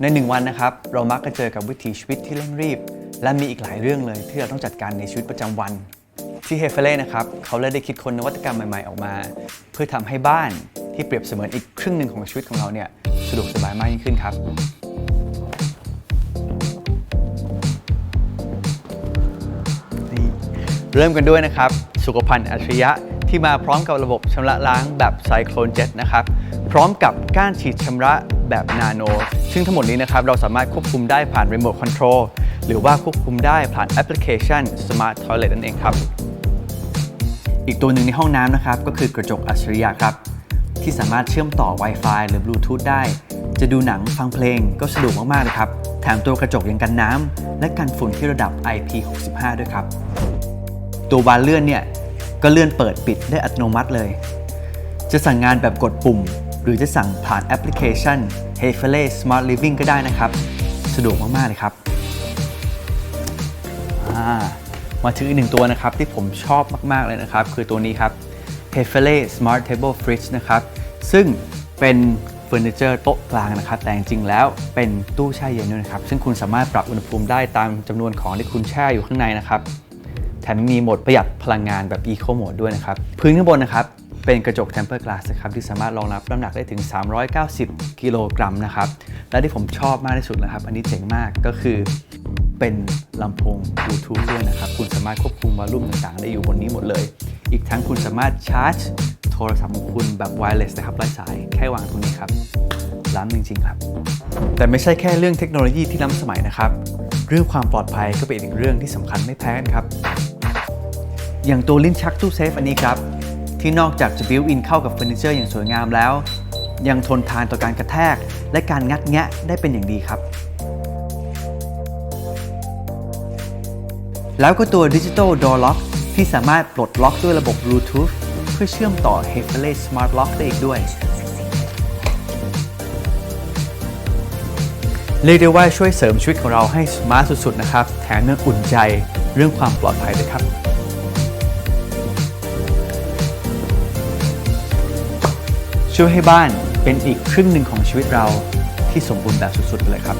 ในหนึ่งวันนะครับ เรามักจะเจอกับวิถีชีวิตที่เร่งรีบ และมีอีกหลายเรื่องเลยที่เราต้องจัดการในชีวิตประจำวัน ที่เฮเฟเล่นะครับเขาเลยได้คิดค้นนวัตกรรมใหม่ๆออกมา เพื่อทำให้บ้านที่เปรียบเสมือนอีกครึ่งหนึ่งของชีวิตของเราเนี่ยสะดวกสบายมากยิ่งขึ้นครับเริ่มกันด้วยนะครับ สุขภัณฑ์อัจฉริยะที่มาพร้อมกับระบบชำระล้างแบบไซโคลนเจ็ตนะครับ พร้อมกับก้านฉีดชำระ แบบนาโน ซึ่งทั้งหมดนี้นะครับเราสามารถควบคุมได้ผ่านรีโมทคอนโทรลหรือว่าควบคุมได้ผ่านแอปพลิเคชัน Smart Toilet นั่นเองครับ อีกตัวหนึ่งในห้องน้ำนะครับก็คือกระจกอัจฉริยะครับ ที่สามารถเชื่อมต่อ Wi-Fi หรือ Bluetooth ได้ จะดูหนังฟังเพลงก็สะดวกมากๆเลยครับ แถมตัวกระจกยังกันน้ำและกันฝุ่นที่ระดับ IP65 ด้วยครับ ตัวบานเลื่อนเนี่ยก็เลื่อนเปิดปิดได้อัตโนมัติเลย จะสั่งงานแบบกดปุ่ม หรือจะสั่งผ่านแอปพลิเคชัน h e f e l e Smart Living ก็ได้นะครับ สะดวกมาก ๆ เลยครับามาถึงอีกหนึ่งตัวนะครับที่ผมชอบมาก ๆ เลยนะครับ คือตัวนี้ครับ h e f e l e Smart Table Fridge นะครับ ซึ่งเป็นเฟอร์นิเจอร์โต๊ะกลางนะครับ แต่จริงๆแล้วเป็นตู้แช่เย็นด้วยนะครับ ซึ่งคุณสามารถปรับอุณหภูมิได้ตามจำนวนของที่คุณแช่อยู่ข้างในนะครับแถมมีโหมดประหยัดพลังงานแบบ Eco Mode ด้วยนะครับ พื้นข้างบนนะครับ เป็นกระจก Tempered Glass นะครับที่สามารถรองรับน้ำหนักได้ถึง 390 กิโลกรัมนะครับและที่ผมชอบมากที่สุดนะครับ อันนี้เจ๋งมากก็คือเป็นลำโพง Bluetooth ด้วยนะครับ คุณสามารถควบคุมวอลลุ่มต่างๆ ได้อยู่บนนี้หมดเลย อีกทั้งคุณสามารถชาร์จโทรศัพท์ของคุณแบบ wireless นะครับไร้สายแค่วางตรงนี้ครับ ล้ำจริง ๆ ครับ แต่ไม่ใช่แค่เรื่องเทคโนโลยีที่ล้ำสมัยนะครับ เรื่องความปลอดภัยก็เป็นอีกเรื่องที่สำคัญไม่แพ้กันครับ อย่างตัวลิ้นชักตู้เซฟอันนี้ครับ ที่นอกจากจะบิวอินเข้ากับเฟอร์นิเจอร์อย่างสวยงามแล้ว ยังทนทานต่อการกระแทก และการงัดแงะได้เป็นอย่างดีครับ แล้วก็ตัว Digital Door Lock ที่สามารถปลดล็อกด้วยระบบ Bluetooth เพื่อเชื่อมต่อ h e f e l e Smart Lock ได้อีกด้วย เรียกได้ว่าช่วยเสริมชีวิตของเราให้สมาร์ทสุดๆนะครับ แถมยังอุ่นใจเรื่องความปลอดภัยด้วยครับ ช่วยให้บ้านเป็นอีกครึ่งหนึ่งของชีวิตเราที่สมบูรณ์แบบสุดๆเลยครับ